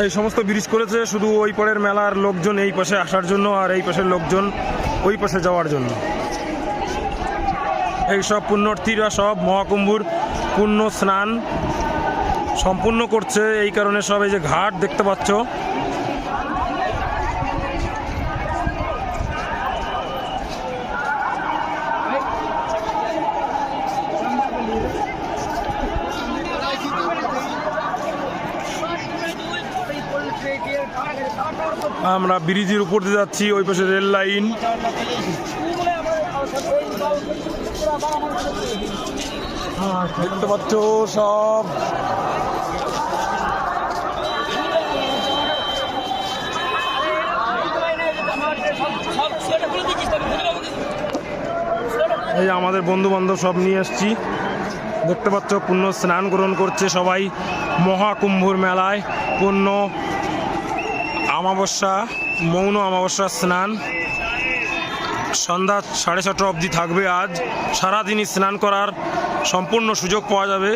এই সমস্ত ব্রিজ করেছে শুধু ওই পরের মেলার লোকজন এই পাশে আসার জন্য আর এই পাশের লোকজন ওই পাশে যাওয়ার জন্য। এই সব পুণ্যার্থীরা সব মহাকুম্ভুর পুণ্য স্নান সম্পূর্ণ করছে। এই কারণে সব এই যে ঘাট দেখতে পাচ্ছ আমরা ব্রিজের উপর দিয়ে যাচ্ছি, ওই পাশে রেল লাইন। দেখতে পাচ্ছ সব। এই আমাদের বন্ধু বান্ধব সব নিয়ে এসছি দেখতে পাচ্ছ পুণ্য স্নান গ্রহণ করছে সবাই মহাকুম্ভর মেলায়। পুণ্য আমাবস্যা মৌন আমাবস্যা স্নান। সন্ধ্যা সাড়ে ছটা অবধি থাকবে আজ। সারাদিনই স্নান করার সম্পূর্ণ সুযোগ পাওয়া যাবে।